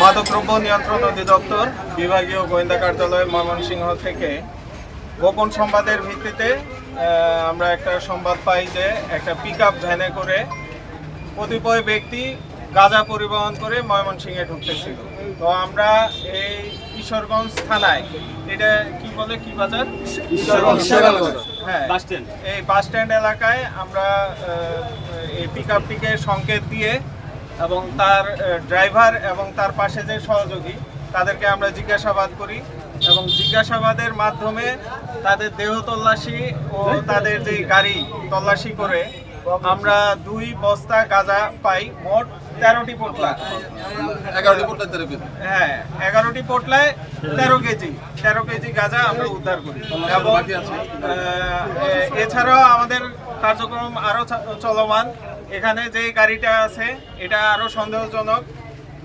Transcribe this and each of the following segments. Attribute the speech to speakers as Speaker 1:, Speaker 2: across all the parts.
Speaker 1: মাদকদ্রব্য নিয়ন্ত্রণ অধিদপ্তর, বিভাগীয় গোয়েন্দা কার্যালয় ময়মনসিংহ থেকে। গোপন সংবাদের ভিত্তিতে আমরা একটা সংবাদ পাই যে একটা পিক আপ ভ্যানে করে কতিপয় ব্যক্তি গাঁজা পরিবহন করে ময়মনসিংহে ঢুকতেছিল। তো আমরা এই কিশোরগঞ্জ থানায়। এটা কি বলে কি বাজার? হ্যাঁ। এই বাস স্ট্যান্ড এলাকায় আমরা এই পিক আপটিকে সংকেত দিয়ে এবং তার ড্রাইভার এবং তার পাশে যে সহযোগী তাদেরকে আমরা জিজ্ঞাসাবাদ করি এবং জিজ্ঞাসাবাদের মাধ্যমে তাদের দেহ তল্লাশি ও তাদের যে গাড়ি তল্লাশি করে আমরা দুই বস্তা গাঁজা পাই মোট তেরোটি পোটলা।
Speaker 2: এগারোটি পোটলা তেরো কেজি।
Speaker 1: হ্যাঁ এগারোটি পোটলায় তেরো কেজি। তেরো কেজি গাঁজা আমরা উদ্ধার করি। এবং এছাড়াও আমাদের কার্যক্রম আরও চলমান। এখানে যে গাড়িটা আছে এটা আরও সন্দেহজনক।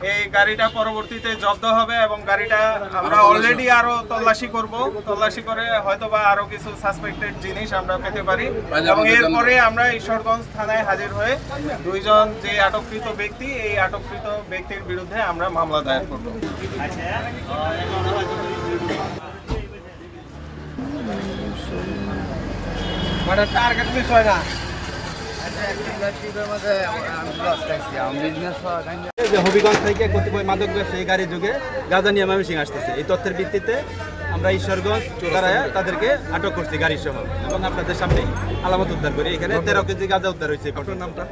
Speaker 1: এই গাড়িটা পরবর্তীতে জব্দ হবে এবং গাড়িটা আমরা অলরেডি আরও তল্লাশি করব। তল্লাশি করে হয়তো বা আরও কিছু সাসপেক্টেড জিনিস আমরা পেতে পারি। এবং এরপরে আমরা ঈশ্বরগঞ্জ থানায় হাজির হয়ে দুইজন যে আটককৃত ব্যক্তি এই আটককৃত ব্যক্তির বিরুদ্ধে আমরা মামলা দায়ের করব।
Speaker 3: মানে টার্গেট মিস হয় না।
Speaker 4: যে হবিগঞ্জ থেকে কতিপয় মাদক ব্যবসায়ী গাড়ি যুগে গাজা নিয়ে ময়মনসিং আসতেছে। এই তথ্যের ভিত্তিতে আমরা ঈশ্বরগঞ্জ দাঁড়ায় তাদেরকে আটক করছি গাড়ির সহ। এবং আপনাদের সামনে আলামত উদ্ধার করি। এখানে তেরো কেজি গাঁজা উদ্ধার হয়েছে। ঘটনার নামটা?